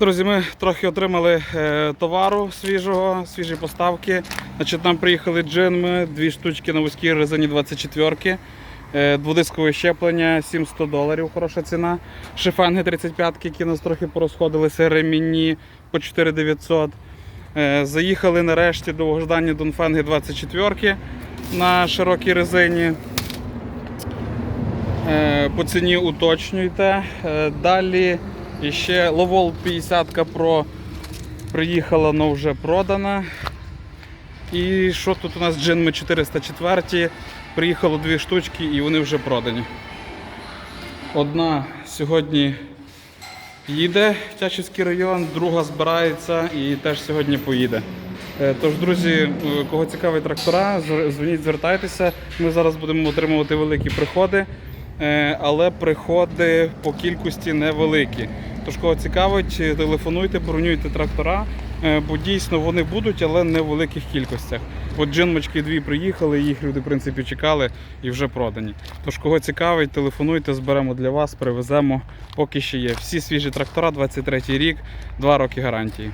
Друзі, ми трохи отримали е, товару свіжого, свіжі поставки. Значить, нам приїхали джинми, дві штучки на вузькій резині 24 е, дводискове щеплення 700 доларів, хороша ціна. Шифанги 35 які нас трохи порозходилися, ремінні по 4900. Е, заїхали нарешті довгождані Донфенги 24-ки на широкій резині. По ціні уточнюйте. Е, Далі ще Ловол 50 Pro приїхала, але вже продана. І що тут у нас джинми 404 приїхало дві штучки і вони вже продані. Одна сьогодні їде в Тячівський район, друга збирається і теж сьогодні поїде. Е, Тож, друзі, е, кого цікавить трактора, зв- дзвоніть, звертайтеся. Ми зараз будемо отримувати великі приходи, але приходи по кількості невеликі. Тож, кого цікавить, е, телефонуйте, бронюйте трактора, е, бо дійсно вони будуть, але не в великих кількостях. От джинмочки дві приїхали, їх люди в принципі чекали і вже продані. Тож, кого цікавить, телефонуйте, зберемо для вас, привеземо, поки ще є. Всі свіжі трактора, 23 рік, 2 роки гарантії.